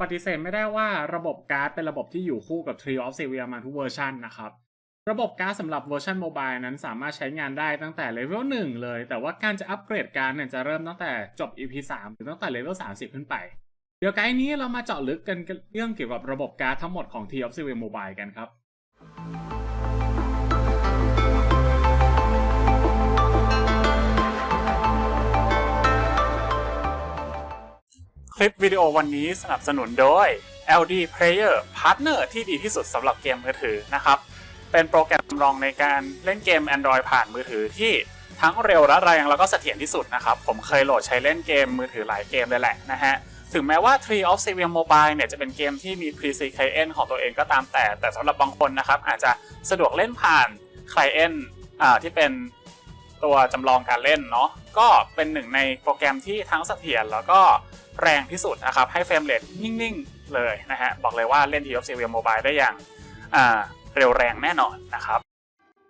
ปฏิเสธไม่ได้ว่าระบบการ์ดเป็นระบบที่อยู่คู่กับ Tree of Sevia มาทุกเวอร์ชันนะครับ ระบบการ์ดสำหรับเวอร์ชันโมบายนั้นสามารถใช้งานได้ตั้งแต่เลเวล1เลย แต่ว่าการจะอัปเกรดการ์ดเนี่ยจะเริ่มตั้งแต่จบ EP 3หรือตั้งแต่เลเวล30 ขึ้นไป เดี๋ยวไกด์นี้เรามาเจาะลึกกันเรื่องเกี่ยวกับระบบการ์ดทั้งหมดของ Tree of Sevia Mobile กันครับ คลิปวิดีโอวันนี้สนับสนุนโดย LD Player Partner ที่ดีที่สุดสำหรับเกมมือถือนะครับ เป็นโปรแกรมจำลองในการเล่นเกม Android ผ่านมือถือที่ทั้งเร็วและแรงแล้วก็เสถียรที่สุดนะครับ ผมเคยโหลดใช้เล่นเกมมือถือหลายเกมเลยแหละนะฮะ ถึงแม้ว่า Tree of Sevia Mobile เนี่ยจะเป็นเกมที่มี PC Client ของตัวเองก็ตามแต่ แต่สำหรับบางคนนะครับ อาจจะสะดวกเล่นผ่าน Client อ่าที่เป็นตัวจำลองการเล่นเนาะก็เป็นหนึ่งในโปรแกรมที่ทั้งเสถียรแล้วก็ แรงที่สุดนะครับ ให้เฟรมเรทนิ่ง ๆ เลยนะฮะ บอกเลยว่าเล่น Tree of Sevia Mobile ได้อย่างอ่าเร็วแรงแน่นอนนะครับ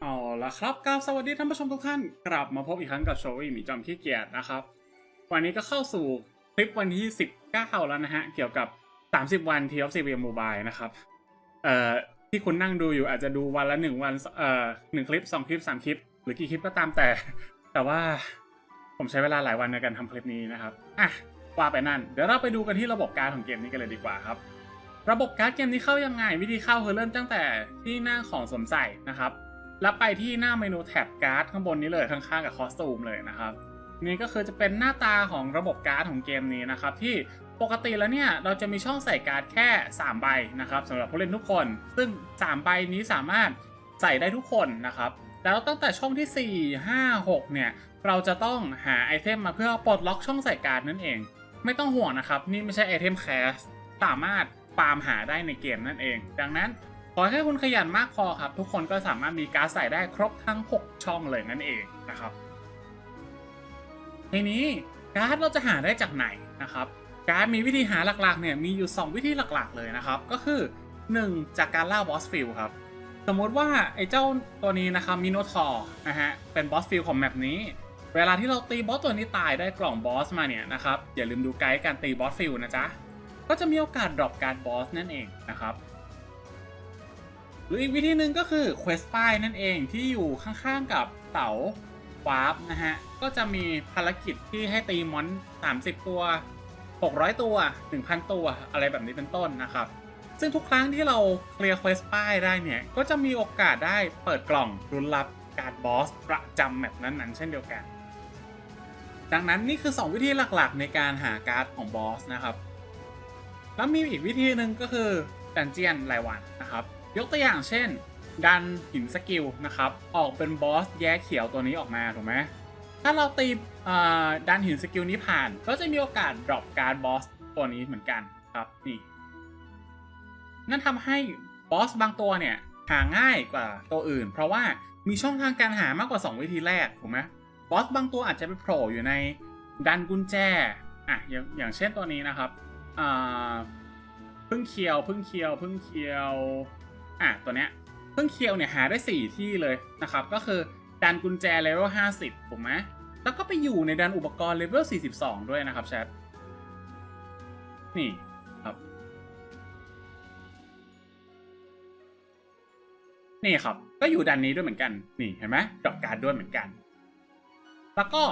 เอาละครับกราบสวัสดีท่านผู้ชมทุกท่าน กลับมาพบอีกครั้งกับโชวี่มีจอมขี้เกียจนะครับ วันนี้ก็เข้าสู่คลิปวันที่ 19 แล้วนะฮะ เกี่ยวกับ 30 วันทีออฟซีเวียโมบายนะครับเอ่อที่คุณนั่งดูอยู่อาจจะดูวันละ1วันเอ่อหนึ่งคลิป2คลิป3คลิป หรือกี่คลิปก็ตามแต่ แต่ว่าผมใช้เวลาหลายวันในการทำคลิปนี้นะครับอะ ว่าไปนั่น เดี๋ยวเราไปดูกันที่ระบบการดของเกมนี้กันเลยดีกว่าครับ ระบบการ์ดเกมนี้เข้ายังไง วิธีเข้าคือเริ่มตั้งแต่ที่หน้าของสวมใส่นะครับ แล้วไปที่หน้าเมนูแท็บการ์ดข้างบนนี้เลยข้างๆกับคอสตูมเลยนะครับ นี่ก็คือจะเป็นหน้าตาของระบบการ์ดของเกมนี้นะครับที่ปกติแล้วเนี่ยเราจะมีช่องใส่การ์ดแค่ 3 ใบนะครับสำหรับผู้เล่นทุกคน ซึ่ง 3 ใบนี้สามารถใส่ได้ทุกคนนะครับแล้วตั้งแต่ช่องที่ 4 5 6 เนี่ย เราจะต้องหาไอเทมมาเพื่อปลดล็อกช่องใส่การ์ดนั่นเอง ไม่ต้องห่วงนะครับ นี่ไม่ใช่ไอเทมแคสสามารถฟาร์มหาได้ในเกมนั่นเอง ดังนั้นขอให้คุณขยันมากพอครับ ทุกคนก็สามารถมีการ์ดใส่ได้ครบทั้ง 6 ช่องเลยนั่นเองนะครับ ทีนี้การ์ดเราจะหาได้จากไหนนะครับ การ์ดมีวิธีหาหลักๆเนี่ยมีอยู่ 2 วิธีหลักๆเลยนะครับ ก็คือ 1 จากการล่าบอสฟิลครับ สมมติว่าไอ้เจ้าตัวนี้นะครับมิโนทอร์นะฮะเป็นบอสฟิลของแมปนี้ เวลาที่เราตีบอสตัวนี้ตายได้กล่องบอสมาเนี่ยนะครับ อย่าลืมดูไกด์การตีบอสฟิลนะจ๊ะ ก็จะมีโอกาสดรอปการบอสนั่นเองนะครับ หรืออีกวิธีหนึ่งก็คือ Quest ป้ายนั่นเองที่อยู่ข้างๆกับเสาวาร์ปนะฮะ ก็จะมีภารกิจที่ให้ตีมอน 30 ตัว 600 ตัว 1,000 ตัว อะไรแบบนี้เป็นต้นนะครับ ซึ่งทุกครั้งที่เราเคลียร์ Quest ป้ายได้เนี่ย ก็จะมีโอกาสได้เปิดกล่องรุนรับการบอสประจำแมปนั้นๆ เช่นเดียวกัน ดังนั้นนี่คือ 2 วิธีหลักๆ ในการหาการ์ดของบอสนะครับ แล้วมีอีกวิธีหนึ่งก็คือดันเจียนรายวันนะครับ ยกตัวอย่างเช่น ดันหินสกิลนะครับ ออกเป็นบอสแย้เขียวตัวนี้ออกมาถูกไหมถ้าเราตีดันหินสกิลนี้ผ่าน ก็จะมีโอกาสดรอปการ์ดบอสตัวนี้เหมือนกันครับนี่นั่นทำให้บอสบางตัวเนี่ยหาง่ายกว่าตัวอื่น เพราะว่ามีช่องทางการหามากกว่า 2 วิธีแรกถูกไหม บอสบางตัวอาจจะไปโผล่อยู่ในดันกุญแจอะอย่างอย่างเช่นตัวนี้นะครับอ่าพึ่งเคียวพึ่งเคียวพึ่งเคียวอะตัวเนี้ยพึ่งเคียวเนี่ยหาได้ 4 ที่เลยนะครับ ก็คือดันกุญแจเลเวล50ถูกไหมแล้วก็ไปอยู่ในดันอุปกรณ์เลเวล42 ด้วยนะครับแชทนี่ครับ นี่ครับ ก็อยู่ดันนี้ด้วยเหมือนกัน นี่เห็นไหมดอปการ์ดด้วยเหมือนกัน แล้วก็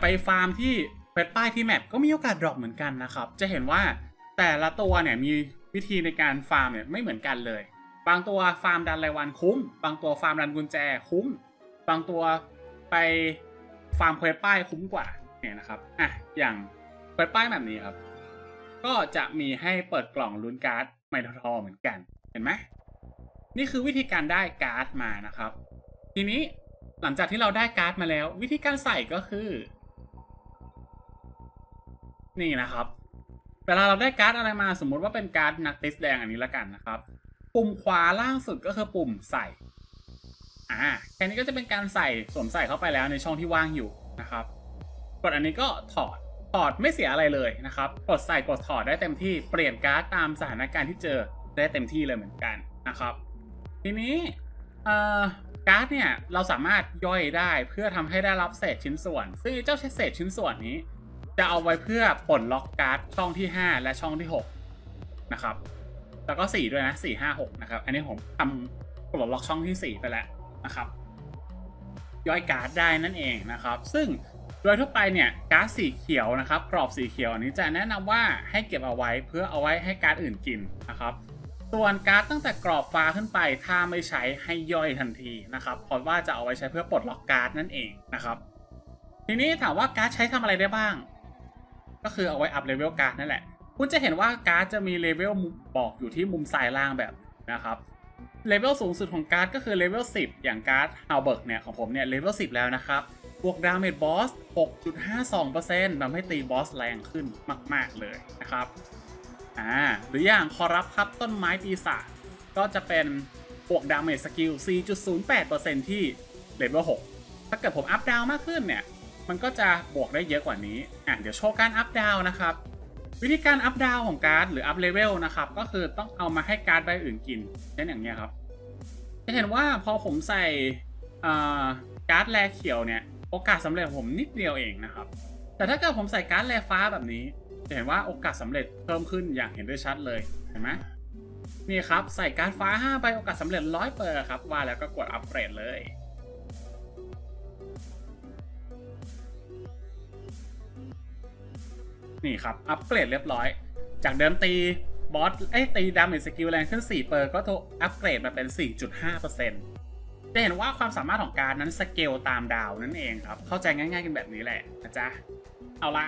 ไปฟาร์มที่เฟซป้ายที่แมปก็มีโอกาสดรอปเหมือนกันนะครับ จะเห็นว่าแต่ละตัวเนี่ยมีวิธีในการฟาร์มเนี่ยไม่เหมือนกันเลย บางตัวฟาร์มดันรายวันคุ้ม บางตัวฟาร์มดันกุญแจคุ้ม บางตัวไปฟาร์มเควสป้ายคุ้มกว่าเนี่ยนะครับอะอย่างเควสป้ายแบบนี้ครับ ก็จะมีให้เปิดกล่องลุ้นการ์ดไมโททอเหมือนกัน เห็นไหมนี่คือวิธีการได้การ์ดมานะครับ ทีนี้ หลังจากที่เราได้การ์ดมาแล้ว วิธีการใส่ก็คือ นี่นะครับเวลาเราได้การ์ดอะไรมาสมมุติว่าเป็นการ์ดนักติสแดงอันนี้ละกันนะครับ ปุ่มขวาล่างสุดก็คือปุ่มใส่อ่าแค่นี้ก็จะเป็นการใส่สวมใส่เข้าไปแล้วในช่องที่ว่างอยู่นะครับกดอันนี้ก็ถอดถอดไม่เสียอะไรเลยนะครับกดใส่กดถอดได้เต็มที่เปลี่ยนการ์ดตามสถานการณ์ที่เจอได้เต็มที่เลยเหมือนกันนะครับ ทีนี้เอ่อ การ์ดเนี่ยเราสามารถย่อยได้เพื่อทำให้ได้รับเศษชิ้นส่วน ซึ่งเจ้าเศษชิ้นส่วนนี้ จะเอาไว้เพื่อปลดล็อกการ์ดช่องที่ 5 และช่องที่ 6 นะครับ แล้วก็ 4 ด้วยนะ 4 5 6 นะครับ อันนี้ผมทำปลดล็อกช่องที่ 4 ไปแล้วนะครับ ย่อยการ์ดได้นั่นเองนะครับ ซึ่งโดยทั่วไปเนี่ยการ์ดสีเขียวนะครับกรอบสีเขียวนี้จะแนะนำว่าให้เก็บเอาไว้เพื่อเอาไว้ให้การ์ดอื่นกินนะครับ ส่วนการ์ดตั้งแต่กรอบฟ้าขึ้นไป ถ้าไม่ใช้ให้ย่อยทันทีนะครับ เพราะว่าจะเอาไว้ใช้เพื่อปลดล็อกการ์ดนั่นเองนะครับ ทีนี้ถามว่าการ์ดใช้ทำอะไรได้บ้าง ก็คือเอาไว้อัพเลเวลการ์ดนั่นแหละ คุณจะเห็นว่าการ์ดจะมีเลเวลบอกอยู่ที่มุมซ้ายล่างแบบนะครับเลเวลสูงสุดของการ์ดก็คือเลเวล10 อย่างการ์ดฮาวเบิร์กเนี่ยของผมเนี่ยเลเวล10 แล้วนะครับ บวกดาเมจบอส 6.52%ทำให้ตีบอสแรงขึ้นมาก ๆ เลยนะครับ อ่าหรืออย่างคอรับครับต้นไม้ปีศาจก็จะเป็นบวกดาเมจสกิล 4.08%ที่เลเวล6ถ้าเกิดผมอัพดาวมากขึ้นเนี่ย มันก็จะบวกได้เยอะกว่านี้อะเดี๋ยวโชว์การอัพดาวนะครับ วิธีการอัพดาวของการ์ดหรืออัพเลเวลนะครับ ก็คือต้องเอามาให้การ์ดใบอื่นกินเช่นอย่างเงี้ยครับ จะเห็นว่าพอผมใส่การ์ดแลเขียวเนี่ย โอกาสสำเร็จผมนิดเดียวเองนะครับ แต่ถ้าเกิดผมใส่การ์ดแลฟ้าแบบนี้ จะเห็นว่าโอกาสสำเร็จเพิ่มขึ้นอย่างเห็นได้ชัดเลยเห็นไหมนี่ครับใส่การ์ดฟ้า5ใบโอกาสสำเร็จ 100เปอร์ครับว่าแล้วก็กดอัปเกรดเลยนี่ครับอัปเกรดเรียบร้อย จากเดิมตีบอสเอ้ตีดาเมจสกิลแรงขึ้น4เปอร์ก็ถูกอัปเกรดมาเป็น 4.5%จะเห็นว่าความสามารถของการนั้นสเกลตามดาวนั่นเองครับ เข้าใจง่ายๆกันแบบนี้แหละนะจ๊ะเอาละ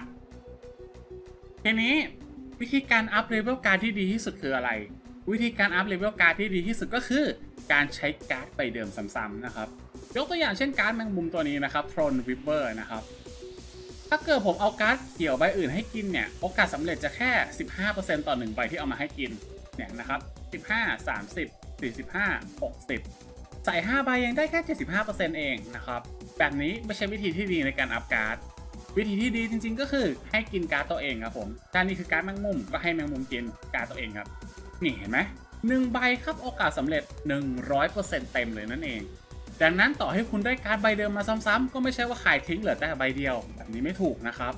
ทีนี้วิธีการอัพเลเวลการที่ดีที่สุดคืออะไร วิธีการอัพเลเวลการที่ดีที่สุดก็คือการใช้การ์ดใบเดิมซ้ำๆนะครับ ยกตัวอย่างเช่นการ์ดแมงมุมตัวนี้นะครับ Throne Weaver นะครับ ถ้าเกิดผมเอาการ์ดเขียวใบอื่นให้กินเนี่ย โอกาสสำเร็จจะแค่ 15%ต่อ1ใบที่เอามาให้กิน เนี่ยนะครับ 15 30 45 60 ใส่ 5 ใบยังได้แค่ 75%เองนะครับ แบบนี้ไม่ใช่วิธีที่ดีในการอัพการ์ด วิธีที่ดีจริง ๆ ก็คือให้กินการ์ดตัวเองครับผมถ้านี่คือการ์ดแมงมุมก็ให้แมงมุมกินการ์ดตัวเองครับ นี่เห็นไหมหนึ่งใบครับโอกาสสำเร็จ 100%เต็มเลยนั่นเอง ดังนั้นต่อให้คุณได้การ์ดใบเดิมมาซ้ำๆก็ไม่ใช่ว่าขายทิ้งเหลือแต่ใบเดียว แบบนี้ไม่ถูกนะครับ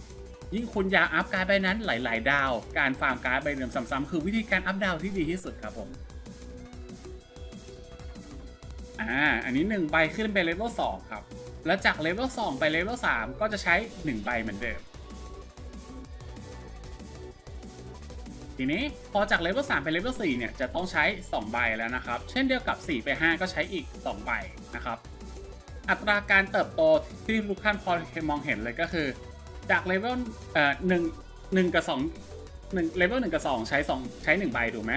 ยิ่งคุณอยากอัพการ์ดใบนั้นหลาย ๆ ดาว การฟาร์มการ์ดใบเดิมซ้ำๆคือวิธีการอัพดาวที่ดีที่สุดครับผม อ่า อันนี้ 1 ใบขึ้นเป็นเลเวล2ครับ แล้วจากเลเวล2ไปเลเวล3ก็จะใช้ 1 ใบเหมือนเดิม ทีนี้พอจากเลเวล3ไปเลเวล4เนี่ยจะต้องใช้ 2 ใบแล้วนะครับ เช่นเดียวกับ 4 ไป 5 ก็ใช้อีก 2 ใบนะครับ อัตราการเติบโตที่ทุกท่านพอมองเห็นเลยก็คือ จากเลเวลเอ่อหนึ่งหนึ่งกับสองหนึ่งเลเวลหนึ่งกับสองใช้สองใช้หนึ่งใบถูกไหม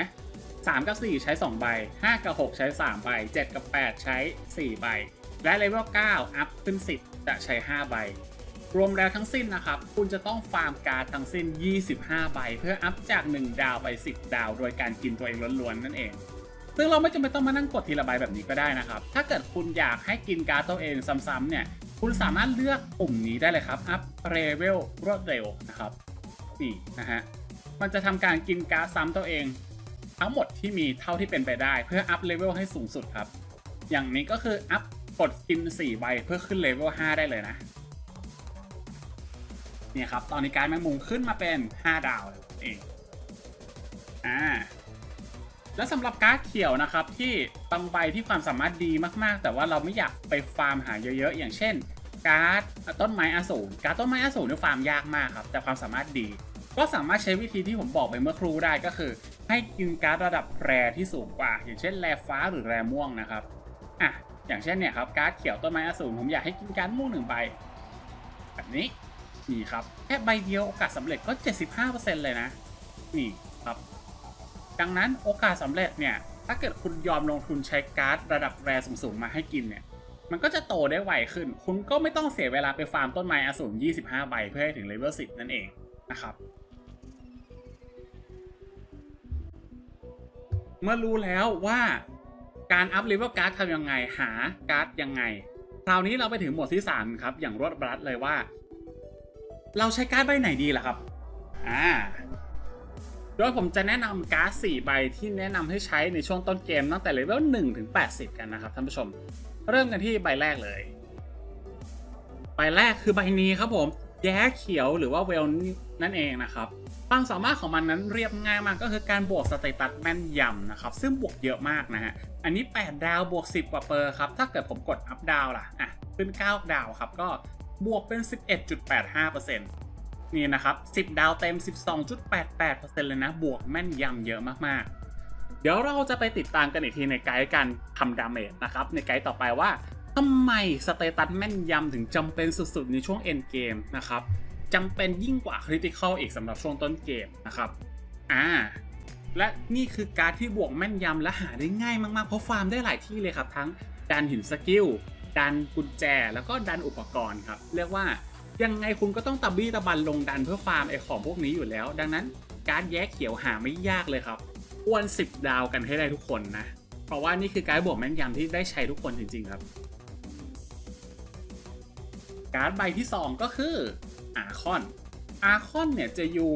สามกับสี่ใช้สองใบห้ากับหกใช้สามใบเจ็ดกับแปดใช้สี่ใบ และเลเวลเก้าอัพขึ้นสิบจะใช้ห้าใบ รวมแล้วทั้งสิ้นนะครับ คุณจะต้องฟาร์มการ์ดทั้งสิ้น 25 ใบ เพื่ออัพจาก 1 ดาวไป 10 ดาว โดยการกินตัวเองล้วนๆนั่นเอง ซึ่งเราไม่จำเป็นต้องมานั่งกดทีละใบแบบนี้ก็ได้นะครับ ถ้าเกิดคุณอยากให้กินการ์ดตัวเองซ้ำๆเนี่ย คุณสามารถเลือกปุ่มนี้ได้เลยครับ อัพเรเวลรวดเร็วนะครับ นี่นะฮะ มันจะทำการกินการ์ดซ้ำตัวเอง ทั้งหมดที่มีเท่าที่เป็นไปได้ เพื่ออัพเลเวลให้สูงสุดครับ อย่างนี้ก็คืออัพกดกิน4ใบเพื่อขึ้นเลเวล5ได้เลยนะเนี่ยครับ ตอนนี้การแมงมุมขึ้นมาเป็น 5 ดาวเลยเองอ่าแล้วสำหรับการ์ดเขียวนะครับที่บางใบที่ความสามารถดีมากๆ แต่ว่าเราไม่อยากไปฟาร์มหาเยอะๆ อย่างเช่น การ์ดต้นไม้อสูรการ์ดต้นไม้อสูรเนี่ยฟาร์มยากมากครับ แต่ความสามารถดี ก็สามารถใช้วิธีที่ผมบอกไปเมื่อครู่ได้ก็คือ ให้กินการ์ดระดับแรที่สูงกว่า อย่างเช่นแรฟ้าหรือแรม่วงนะครับอะอย่างเช่นเนี่ยครับการ์ดเขียวต้นไม้อสูรผมอยากให้กินการ์ดม่วงหนึ่งใบแบบนี้นี่ครับแค่ใบเดียวโอกาสสำเร็จก็ 75%เลยนะนี่ครับดังนั้นโอกาสสำเร็จเนี่ยถ้าเกิดคุณยอมลงทุนใช้การ์ดระดับแรสูงๆมาให้กินเนี่ยมันก็จะโตได้ไวขึ้น คุณก็ไม่ต้องเสียเวลาไปฟาร์มต้นไม้อสูร25 ใบเพื่อให้ถึงเลเวล10 นั่นเองนะครับ เมื่อรู้แล้วว่าการอัพเลเวลการ์ดทำยังไงหาการ์ดยังไง คราวนี้เราไปถึงหมวดที่ 3 ครับ อย่างรวดรัดเลยว่า เราใช้การ์ดใบไหนดีล่ะครับอ่าโดยผมจะแนะนำการ์ด4ใบที่แนะนำให้ใช้ในช่วงต้นเกมตั้งแต่เลเวล1ถึง 80 กันนะครับท่านผู้ชม เริ่มกันที่ใบแรกเลย ใบแรกคือใบนี้ครับผม แย้เขียวหรือว่าเวลนั่นเองนะครับความสามารถของมันนั้นเรียบง่ายมากก็คือการบวกสเตตัสแม่นยำนะครับ ซึ่งบวกเยอะมากนะฮะ อันนี้ 8 ดาวบวก 10 กว่าเปอร์ครับ ถ้าเกิดผมกดอัพดาวล่ะ อะ ขึ้น 9 ดาวครับ ก็บวกเป็น 11.85%นี่นะครับ 10 ดาวเต็ม 12.88%เลยนะ บวกแม่นยำเยอะมากๆ เดี๋ยวเราจะไปติดตามกันอีกทีในไกด์การทำดาเมจนะครับ ในไกด์ต่อไปว่า ทำไมสเตตัสแม่นยำถึงจำเป็นสุดๆ ในช่วงเอ็นเกมนะครับจำเป็นยิ่งกว่าคริติคอลอีกสำหรับช่วงต้นเกมนะครับอ่าและนี่คือการที่บวกแม่นยำและหาได้ง่ายมากๆ เพราะฟาร์มได้หลายที่เลยครับ ทั้งดันหินสกิลดันกุญแจ แล้วก็ดันอุปกรณ์ครับ เรียกว่ายังไงคุณก็ต้องตะบี้ตะบันลงดันเพื่อฟาร์มไอของพวกนี้อยู่แล้ว ดังนั้นการแยกเขียวหาไม่ยากเลยครับอ้วน10 ดาวกันให้ได้ทุกคนนะ เพราะว่านี่คือการบวกแม่นยำที่ได้ใช้ทุกคนจริงๆครับ การ์ดใบที่ 2 ก็คืออาคอนอาคอนเนี่ยจะอยู่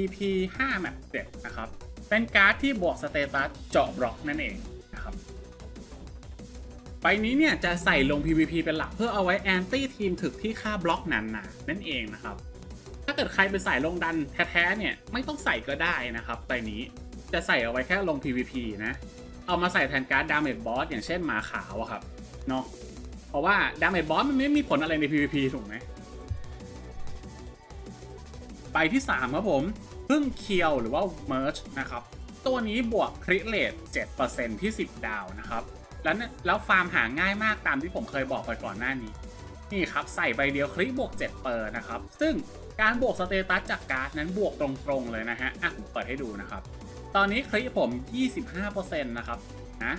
EP 5แมป7นะครับ เป็นการ์ดที่บวกสเตตัสเจาะบล็อกนั่นเองนะครับใบนี้เนี่ยจะใส่ลง PVP เป็นหลักเพื่อเอาไว้แอนตี้ทีมถึกที่ฆ่าบล็อกนานๆนั่นเองนะครับ ถ้าเกิดใครไปใส่ลงดันแท้ๆเนี่ยไม่ต้องใส่ก็ได้นะครับใบนี้จะใส่เอาไว้แค่ลง PVP นะ เอามาใส่แทนการ์ดดาเมจบอสอย่างเช่นหมาขาวอะครับเนาะ ราะว่าดาเมจบอสมันไม่มีผลอะไรใน PVP ถูกไหมใบที่ 3 ครับผมพึ่งเคียวหรือว่า Merge นะครับ ตัวนี้บวกคริเลต7%ที่ 10 ดาวนะครับ แล้วแล้วฟาร์มหาง่ายมากตามที่ผมเคยบอกไปก่อนหน้านี้ นี่ครับใส่ใบเดียวคริบวก7เปอร์นะครับ ซึ่งการบวกสเตตัสจากการ์ดนั้นบวกตรงๆเลยนะฮะอะผมเปิดให้ดูนะครับ ตอนนี้คลิผม 25%นะครับนะ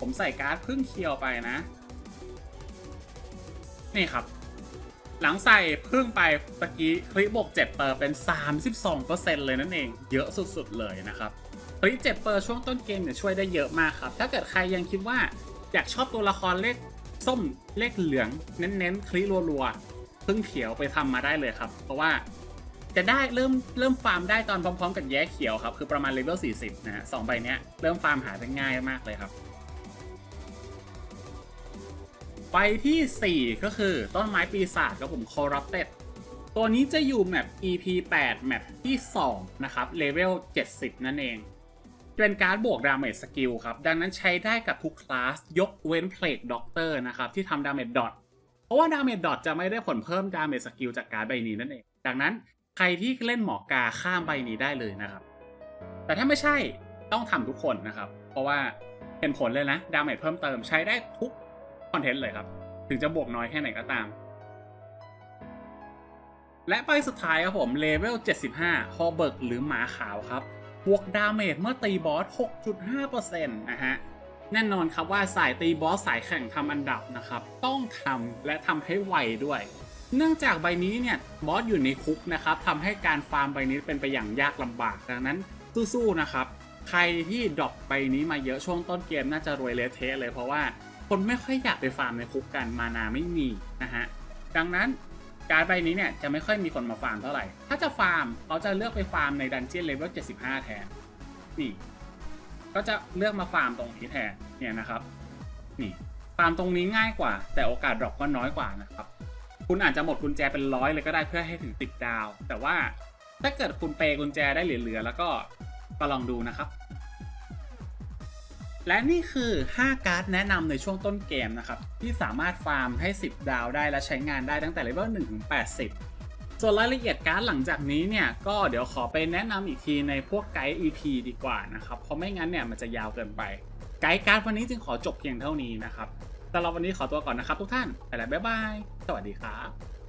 ผมใส่การ์ดพึ่งเคียวไปนะ นี่ครับ หลังใส่พึ่งไปตะกี้คลิปบวก7เปอร์เป็น 32%เลยนั่นเอง เยอะสุดๆเลยนะครับคลิป7เปอร์ช่วงต้นเกมเนี่ยช่วยได้เยอะมากครับ ถ้าเกิดใครยังคิดว่าอยากชอบตัวละครเลขส้มเลขเหลืองเน้นๆคลิรัวๆพึ่งเขียวไปทำมาได้เลยครับ เพราะว่าจะได้เริ่มเริ่มฟาร์มได้ตอนพร้อมๆ กับแย้เขียวครับ คือประมาณเลเวล40 นะฮะสองใบเนี้ยเริ่มฟาร์มหาได้ง่ายมากเลยครับ ไปที่ 4 ก็คือต้นไม้ปีศาจครับผม Corrupted ตัวนี้จะอยู่แมป EP 8 แมปที่ 2 นะครับ เลเวล 70 นั่นเอง เป็นการดบวกดาเมจสกิลครับ ดังนั้นใช้ได้กับทุกคลาส ยกเว้นเพลกด็อกเตอร์นะครับ ที่ทำดาเมจดอทเพราะว่าดาเมจดอทจะไม่ได้ผลเพิ่มดาเมจสกิลจากการดใบนี้นั่นเอง ดังนั้นใครที่เล่นหมอกาข้ามใบนี้ได้เลยนะครับ แต่ถ้าไม่ใช่ต้องทำทุกคนนะครับ เพราะว่าเห็นผลเลยนะ ดาเมจเพิ่มเติมใช้ได้ทุก คอนเทนต์เลยครับ ถึงจะบวกน้อยแค่ไหนก็ตาม และไปสุดท้ายครับผมเลเวล 75 ฮอเบิร์กหรือหมาขาวครับ บวกดาเมจเมื่อตีบอส 6.5%นะฮะแน่นอนครับว่าสายตีบอสสายแข่งทำอันดับนะครับ ต้องทำและทำให้ไวด้วย เนื่องจากใบนี้เนี่ยบอสอยู่ในคุกนะครับทำให้การฟาร์มใบนี้เป็นไปอย่างยากลำบากดังนั้นสู้ๆนะครับ ใครที่ดรอปใบนี้มาเยอะช่วงต้นเกมน่าจะรวยเละเทะเลยเพราะว่า คนไม่ค่อยอยากไปฟาร์มในคุกกันมานาไม่มีนะฮะดังนั้นการดใบนี้เนี่ยจะไม่ค่อยมีคนมาฟาร์มเท่าไหร่ ถ้าจะฟาร์มเขาจะเลือกไปฟาร์มในดันเจียนเลเวล75 แทนนี่ก็จะเลือกมาฟาร์มตรงนี้แทนเนี่ยนะครับนี่ฟาร์มตรงนี้ง่ายกว่า แต่โอกาสดรอปก็น้อยกว่านะครับคุณอาจจะหมดกุญแจเป็นร้อยเลยก็ได้เพื่อให้ถึงติดดาว แต่ว่าถ้าเกิดคุณเปย์กุญแจได้เหลือๆแล้วก็ก็ลองดูนะครับ และนี่คือ 5 การ์ดแนะนำในช่วงต้นเกมนะครับ ที่สามารถฟาร์มให้ 10 ดาวได้และใช้งานได้ตั้งแต่เลเวล1ถึง80 ส่วนรายละเอียดการ์ดหลังจากนี้เนี่ย ก็เดี๋ยวขอไปแนะนำอีกทีในพวกไกด์ EP ดีกว่านะครับ เพราะไม่งั้นเนี่ยมันจะยาวเกินไป ไกด์การ์ดวันนี้จึงขอจบเพียงเท่านี้นะครับสำหรับวันนี้ขอตัวก่อนนะครับทุกท่านไปแล้วบ๊ายบาย สวัสดีครับ